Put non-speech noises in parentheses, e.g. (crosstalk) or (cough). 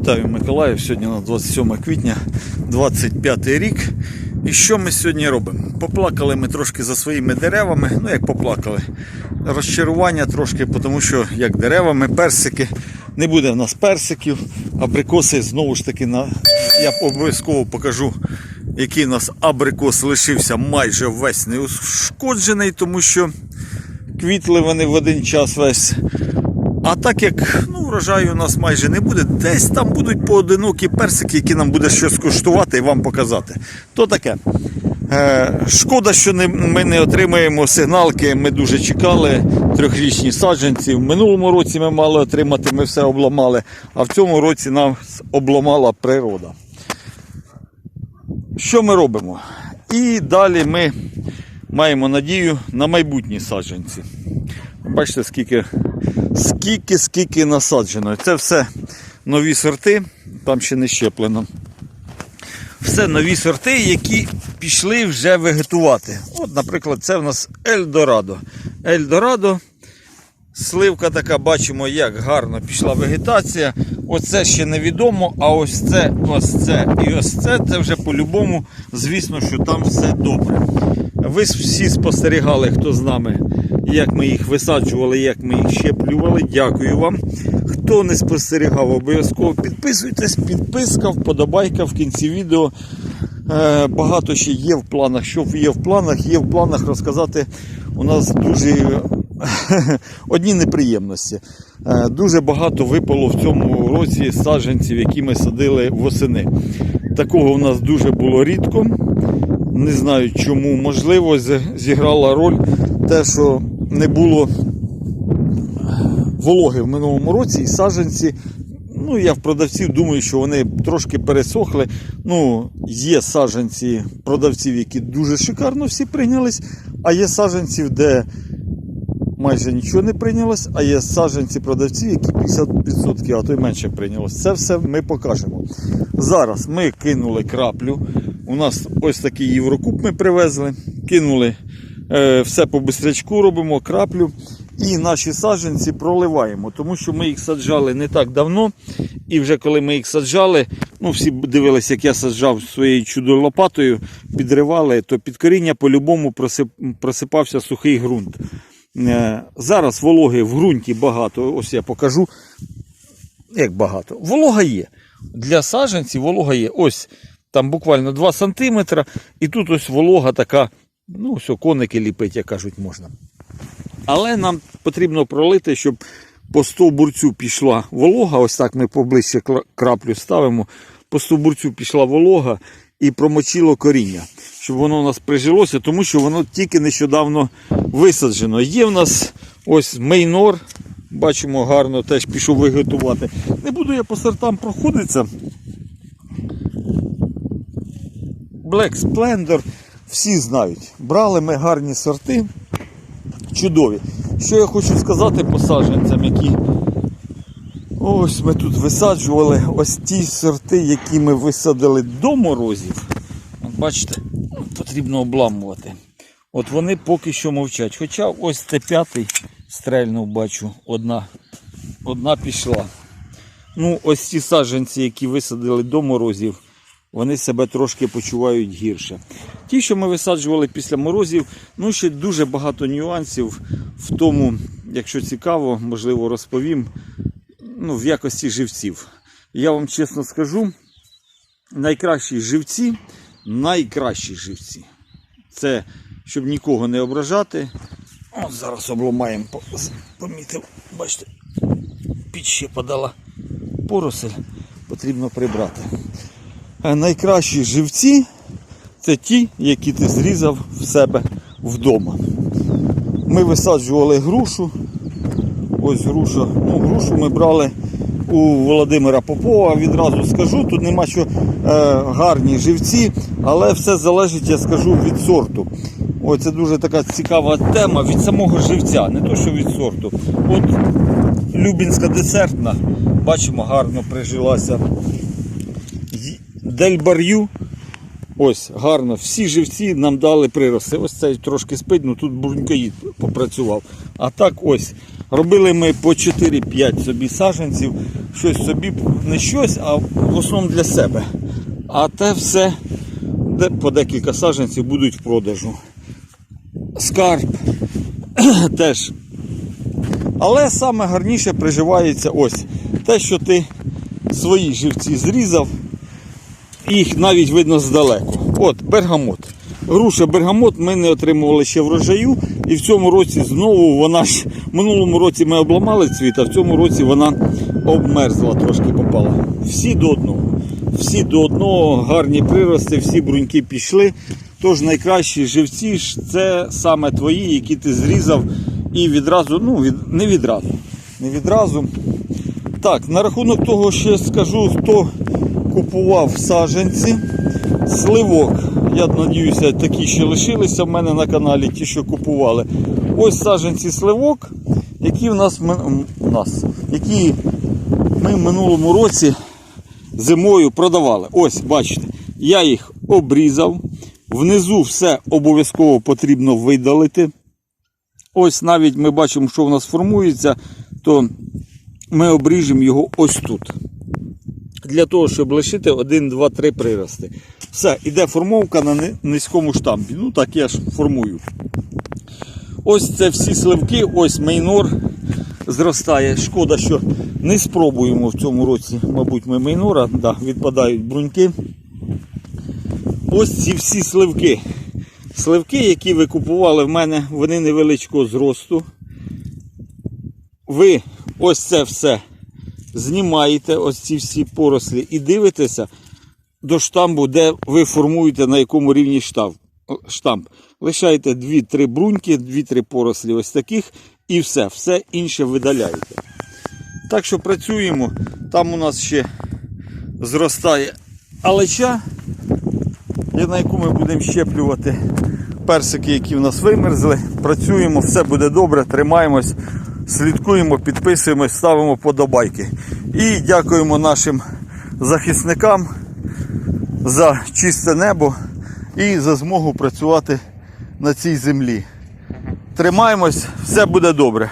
Вітаю Миколаїв. Сьогодні на 27 квітня 25 рік. І що ми сьогодні робимо? Поплакали ми трошки за своїми деревами. Ну як поплакали. Розчарування трошки, тому що як деревами, персики. Не буде в нас персиків, абрикоси знову ж таки на. Я обов'язково покажу, який у нас абрикос лишився майже весь неушкоджений, тому що квітли вони в один час весь. А так як ну, врожаю у нас майже не буде, десь там будуть поодинокі персики, які нам буде щось коштувати і вам показати. То таке. Е, шкода, що не, ми не отримаємо сигналки. Ми дуже чекали трьохрічні саджанці. В минулому році ми мали отримати, ми все обламали, а в цьому році нам обламала природа. Що ми робимо? І далі ми маємо надію на майбутні саджанці. Бачите, скільки, скільки, скільки насаджено. Це все нові сорти, там ще не щеплено. Все нові сорти, які пішли вже вегетувати. От, наприклад, це в нас Ельдорадо. Ельдорадо. Сливка така, бачимо, як гарно пішла вегетація. Оце ще невідомо, а ось це, ось це і ось це, це вже по-любому, звісно, що там все добре. Ви всі спостерігали, хто з нами, як ми їх висаджували, як ми їх щеплювали. Дякую вам. Хто не спостерігав, обов'язково підписуйтесь, підписка, вподобайка в кінці відео. Е, Багато ще є в планах. Що є в планах? Є в планах розказати. У нас дуже (laughs) одні неприємності. Е, Дуже багато випало в цьому році саджанців, які ми садили восени. Такого у нас дуже було рідко. Не знаю чому. Можливо, зіграла роль те, що не було вологи в минулому році, і саджанці. Ну, я в продавців думаю, що вони трошки пересохли. Ну, є саджанці продавців, які дуже шикарно всі прийнялись, а є саджанців, де майже нічого не прийнялось, а є саджанці продавців, які 50%, а то й менше прийнялось. Це все ми покажемо. Зараз ми кинули краплю. У нас ось такий єврокуб ми привезли, кинули все по бистрячку робимо, краплю. І наші саджанці проливаємо, тому що ми їх саджали не так давно. І вже коли ми їх саджали, ну всі дивилися, як я саджав своєю чудо-лопатою, підривали, то під коріння по-любому просипався сухий ґрунт. Е, Зараз вологи в ґрунті багато. Ось я покажу. Як багато. Волога є. Для саджанців волога є. Ось там буквально 2 см. І тут ось волога така, ну, о, коники ліпить, як кажуть, можна. Але нам потрібно пролити, щоб по стовбурцю пішла волога. Ось так ми поближче краплю ставимо. По стовбурцю пішла волога і промочило коріння, щоб воно у нас прижилося, тому що воно тільки нещодавно висаджено. Є в нас ось мейнор. Бачимо, гарно теж пішов виготувати. Не буду я по сортам проходитися. Black Splendor, всі знають. Брали ми гарні сорти чудові. Що я хочу сказати по саджанцям, які ось ми тут висаджували ось ті сорти, які ми висадили до морозів. Бачите, ну, потрібно обламувати. От вони поки що мовчать. Хоча ось це п'ятий стрельнув, бачу, одна, одна пішла. Ну, ось ці саджанці, які висадили до морозів, вони себе трошки почувають гірше. Ті, що ми висаджували після морозів, ну ще дуже багато нюансів в тому, якщо цікаво, можливо, розповім ну, в якості живців. Я вам чесно скажу, найкращі живці, найкращі живці. Це щоб нікого не ображати. От зараз обламаємо, помітив, бачите, під ще подала поросель, потрібно прибрати. А найкращі живці це ті, які ти зрізав в себе вдома. Ми висаджували грушу. Ось груша. Ну, грушу ми брали у Володимира Попова. Відразу скажу, тут нема що е, гарні живці, але все залежить, я скажу, від сорту. Ось це дуже така цікава тема від самого живця, не то що від сорту. От Любінська десертна, бачимо, гарно прижилася. Й- Дельбар'ю. Ось, гарно. Всі живці нам дали прирости. Ось цей трошки спить, ну тут бурнькоїд попрацював. А так ось Робили ми по 4-5 собі саджанців, щось собі, не щось, а в основному для себе. А те все по декілька саджанців будуть в продажу. Скарб (clears throat) теж. Але саме гарніше приживається ось те, що ти свої живці зрізав, їх навіть видно здалеку. От бергамот. Груша бергамот ми не отримували ще врожаю, і в цьому році знову вона ж минулому році ми обламали цвіт, а в цьому році вона обмерзла, трошки попала. Всі до одного. Всі до одного гарні прирости, всі бруньки пішли. Тож найкращі живці ж це саме твої, які ти зрізав і відразу, ну від, не відразу. Не відразу. Так, на рахунок того, ще скажу, хто купував саджанці, сливок. Я надіюся, такі ще лишилися в мене на каналі, ті, що купували. Ось саджанці сливок, які в нас, у нас які ми в минулому році зимою продавали. Ось, бачите, я їх обрізав. Внизу все обов'язково потрібно видалити. Ось навіть ми бачимо, що в нас формується, то ми обріжемо його ось тут. Для того, щоб лишити 1, 2, 3 прирости. Все, іде формовка на низькому штампі. Ну так я ж формую. Ось це всі сливки, ось мейнор зростає. Шкода, що не спробуємо в цьому році, мабуть, ми мейнора, да, відпадають бруньки. Ось ці всі сливки. Сливки, які ви купували в мене, вони невеличкого зросту. Ви ось це все знімаєте, ось ці всі порослі, і дивитеся до штамбу, де ви формуєте на якому рівні штамп. штамп. Лишаєте 2-3 бруньки, 2-3 порослі ось таких, і все, все інше видаляєте. Так що працюємо. Там у нас ще зростає алеча, на яку ми будемо щеплювати персики, які в нас вимерзли. Працюємо, все буде добре, тримаємось, слідкуємо, підписуємось, ставимо подобайки. І дякуємо нашим захисникам за чисте небо і за змогу працювати на цій землі. Тримаємось, все буде добре.